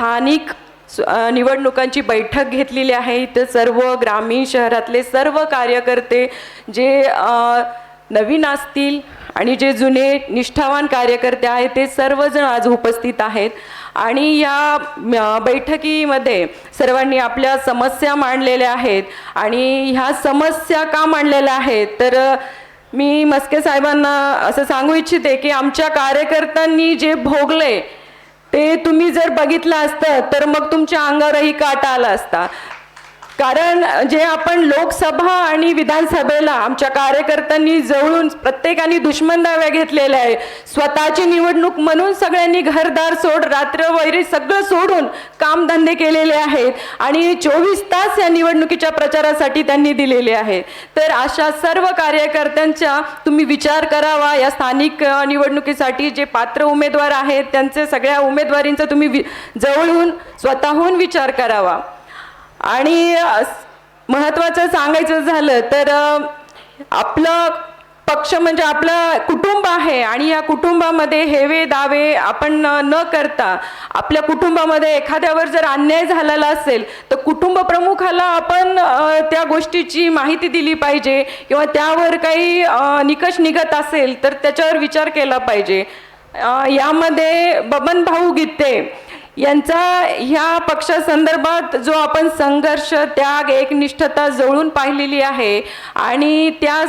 स्थानिक निवडणुकांची बैठक घेतलेली आहे. इथं सर्व ग्रामीण शहरातले सर्व कार्यकर्ते जे नवीन असतील आणि जे जुने निष्ठावान कार्यकर्ते आहेत ते सर्वजण आज उपस्थित आहेत. आणि या बैठकीमध्ये सर्वांनी आपल्या समस्या मांडलेल्या आहेत. आणि ह्या समस्या का मांडलेल्या आहेत? तर मी मस्के साहेबांना असं सांगू इच्छिते की आमच्या कार्यकर्त्यांनी जे भोगले ते तुम्ही जर बघितलं असतं तर मग तुमच्या अंगावरही काटा आला असता. कारण जे आपण लोकसभा आणि विधानसभेला आमच्या कार्यकर्त्यांनी जवळून प्रत्येकाने दुश्मन दाव्या घेतलेल्या आहे. स्वतःची निवडणूक म्हणून सगळ्यांनी घरदार सोड रात्र वगैरे सगळं सोडून कामधंदे केलेले आहेत आणि चोवीस तास या निवडणुकीच्या प्रचारासाठी त्यांनी दिलेले आहे. तर अशा सर्व कार्यकर्त्यांचा तुम्ही विचार करावा. या स्थानिक निवडणुकीसाठी जे पात्र उमेदवार आहेत त्यांचे सगळ्या उमेदवारींचा तुम्ही वि- जवळून स्वतःहून विचार करावा. आणि महत्त्वाचं सांगायचं झालं तर आपलं पक्ष म्हणजे आपलं कुटुंब आहे आणि या कुटुंबामध्ये हेवे दावे आपण न करता आपल्या कुटुंबामध्ये एखाद्यावर जर अन्याय झालेला असेल तर कुटुंब प्रमुखाला आपण त्या गोष्टीची माहिती दिली पाहिजे किंवा त्यावर काही निकष निघत असेल तर त्याच्यावर विचार केला पाहिजे. यामध्ये बबन भाऊ गीते यांचा ह्या पक्षासंदर्भात जो आपण संघर्ष त्याग एकनिष्ठता जवळून पाहिलेली आहे आणि त्या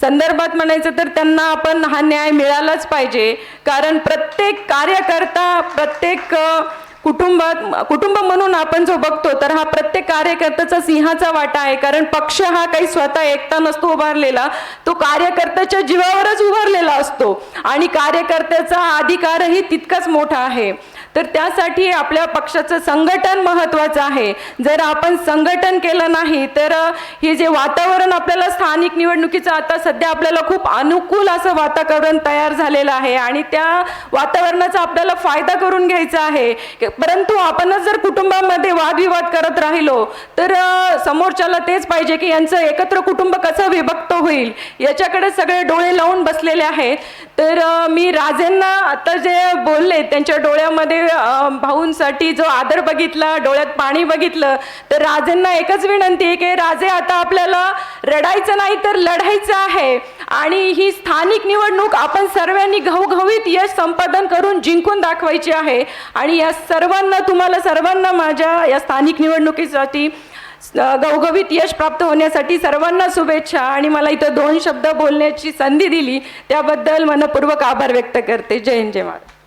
संदर्भात म्हणायचं तर त्यांना आपण हा न्याय मिळालाच पाहिजे. कारण प्रत्येक कार्यकर्ता प्रत्येक कुटुंबात कुटुंब म्हणून आपण जो बघतो तर हा प्रत्येक कार्यकर्त्याचा सिंहाचा वाटा आहे. कारण पक्ष हा काही स्वतः एकटा नसतो उभारलेला तो कार्यकर्त्याच्या जीवावरच उभारलेला असतो. आणि कार्यकर्त्याचा अधिकारही तितकाच मोठा आहे. तर त्यासाठी आपल्या पक्षाचं संघटन महत्त्वाचं आहे. जर आपण संघटन केलं नाही तर हे जे वातावरण आपल्याला स्थानिक निवडणुकीचं आता सध्या आपल्याला खूप अनुकूल असं वातावरण तयार झालेलं आहे आणि त्या वातावरणाचा आपल्याला फायदा करून घ्यायचा आहे. परंतु आपणच जर कुटुंबामध्ये वादविवाद करत राहिलो तर समोरच्याला तेच पाहिजे की यांचं एकत्र कुटुंब कसं विभक्त होईल? याच्याकडे सगळे डोळे लावून बसलेले आहेत. तर मी राजेंना आता जे बोलले त्यांच्या डोळ्यामध्ये भाऊंसाठी जो आदर बघितला डोळ्यात पाणी बघितलं तर राजेंना एकच विनंती आहे की राजे आता आपल्याला रडायचं नाही तर लढायचं आहे. आणि ही स्थानिक निवडणूक आपण सर्वांनी घवघवीत यश संपादन करून जिंकून दाखवायची आहे. आणि या सर्वांना तुम्हाला सर्वांना माझ्या या स्थानिक निवडणुकीसाठी गवगवीत यश प्राप्त होण्यासाठी सर्वांना शुभेच्छा. आणि मला इथं दोन शब्द बोलण्याची संधी दिली. त्याबद्दल मनपूर्वक आभार व्यक्त करते. जय हिंद जय महाराज